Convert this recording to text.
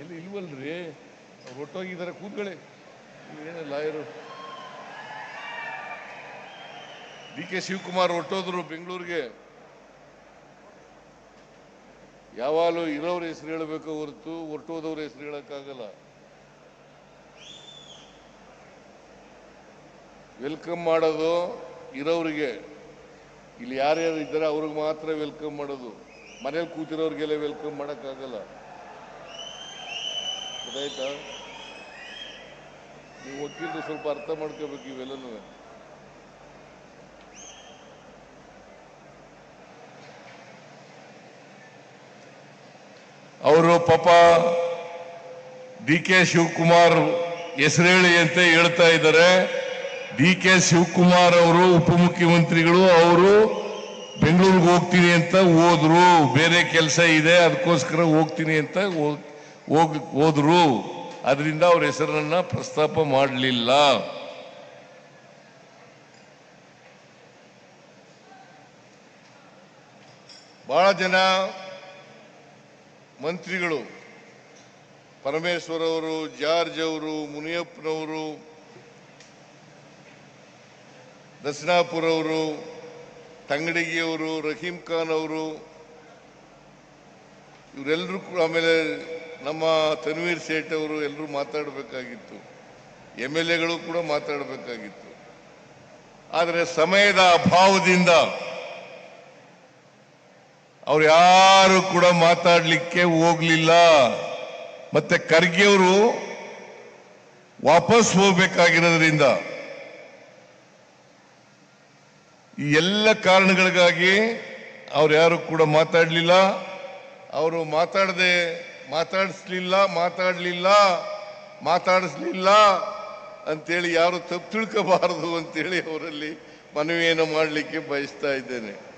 ಎಲ್ಲಿ ಇಲ್ವಲ್ರಿ? ಅವ್ರು ಒಟ್ಟೋಗಿದ್ದಾರೆ, ಕೂತ್ಕೊಳ್ಳಿ. ಏನು ಲಾಯರು? ಡಿ ಕೆ ಶಿವಕುಮಾರ್ ಹೊಟ್ಟೋದ್ರು ಬೆಂಗಳೂರಿಗೆ. ಯಾವಾಗಲೂ ಇರೋರ ಹೆಸರು ಹೇಳಬೇಕು ಹೊರತು ಒಟ್ಟೋದವ್ರ ಹೆಸರು ಹೇಳಕ್ಕಾಗಲ್ಲ. ವೆಲ್ಕಮ್ ಮಾಡೋದು ಇರೋರಿಗೆ ಇಲ್ಲಿ ಯಾರ್ಯಾರು ಇದ್ದಾರೆ, ಅವ್ರಿಗೆ ಮಾತ್ರ ವೆಲ್ಕಮ್ ಮಾಡೋದು. ಮನೇಲಿ ಕೂತಿರೋರಿಗೆಲ್ಲ ವೆಲ್ಕಮ್ ಮಾಡೋಕ್ಕಾಗಲ್ಲ. ಗೊತ್ತಾಯ್ತಾ ನೀವು ವಕೀಲರು ಸ್ವಲ್ಪ ಅರ್ಥ ಮಾಡ್ಕೋಬೇಕು ಇವೆಲ್ಲನು. ಅವರು ಪಾಪ ಡಿ ಕೆ ಶಿವಕುಮಾರ್ ಹೆಸರೇಳಿ ಅಂತ ಹೇಳ್ತಾ ಇದ್ದಾರೆ. ಡಿ ಕೆ ಶಿವಕುಮಾರ್ ಅವರು ಉಪಮುಖ್ಯಮಂತ್ರಿಗಳು, ಅವರು ಬೆಂಗಳೂರಿಗೆ ಹೋಗ್ತೀನಿ ಅಂತ ಹೋದ್ರು. ಬೇರೆ ಕೆಲಸ ಇದೆ, ಅದಕ್ಕೋಸ್ಕರ ಹೋಗ್ತೀನಿ ಅಂತ ಹೋಗ್, ಹೋದ್ರು. ಅದರಿಂದ ಅವ್ರ ಹೆಸರನ್ನ ಪ್ರಸ್ತಾಪ ಮಾಡಲಿಲ್ಲ. ಬಹಳ ಜನ ಮಂತ್ರಿಗಳು ಪರಮೇಶ್ವರ್ ಅವರು ಜಾರ್ಜ್ ಅವರು ಮುನಿಯಪ್ಪನವರು ದಸನಾಪುರ ಅವರು ತಂಗಡಿಗಿಯವರು, ರಹೀಂ ಖಾನ್ ಅವರು ಇವರೆಲ್ಲರೂ ಕೂಡ ಆಮೇಲೆ ನಮ್ಮ ತನ್ವೀರ್ ಸೇಠ್ ಅವರು ಎಲ್ಲರೂ ಮಾತಾಡಬೇಕಾಗಿತ್ತು. ಎಂ ಎಲ್ ಎಗಳು ಕೂಡ ಮಾತಾಡಬೇಕಾಗಿತ್ತು. ಆದರೆ ಸಮಯದ ಅಭಾವದಿಂದ ಅವ್ರು ಯಾರು ಕೂಡ ಮಾತಾಡಲಿಕ್ಕೆ ಹೋಗ್ಲಿಲ್ಲ. ಮತ್ತೆ ಖರ್ಗೆ ಅವರು ವಾಪಸ್ ಹೋಗ್ಬೇಕಾಗಿರೋದ್ರಿಂದ ಈ ಎಲ್ಲ ಕಾರಣಗಳಿಗಾಗಿ ಅವ್ರು ಯಾರು ಕೂಡ ಮಾತಾಡಲಿಲ್ಲ. ಅವರು ಮಾತಾಡದೆ ಮಾತಾಡಿಸ್ಲಿಲ್ಲ ಮಾತಾಡಲಿಲ್ಲ ಮಾತಾಡಿಸ್ಲಿಲ್ಲ ಅಂತೇಳಿ ಯಾರು ತಪ್ಪು ತಿಳ್ಕೋಬಾರದು ಅಂತೇಳಿ ಅವರಲ್ಲಿ ಮನವಿಯನ್ನು ಮಾಡಲಿಕ್ಕೆ ಬಯಸ್ತಾ ಇದ್ದೇನೆ.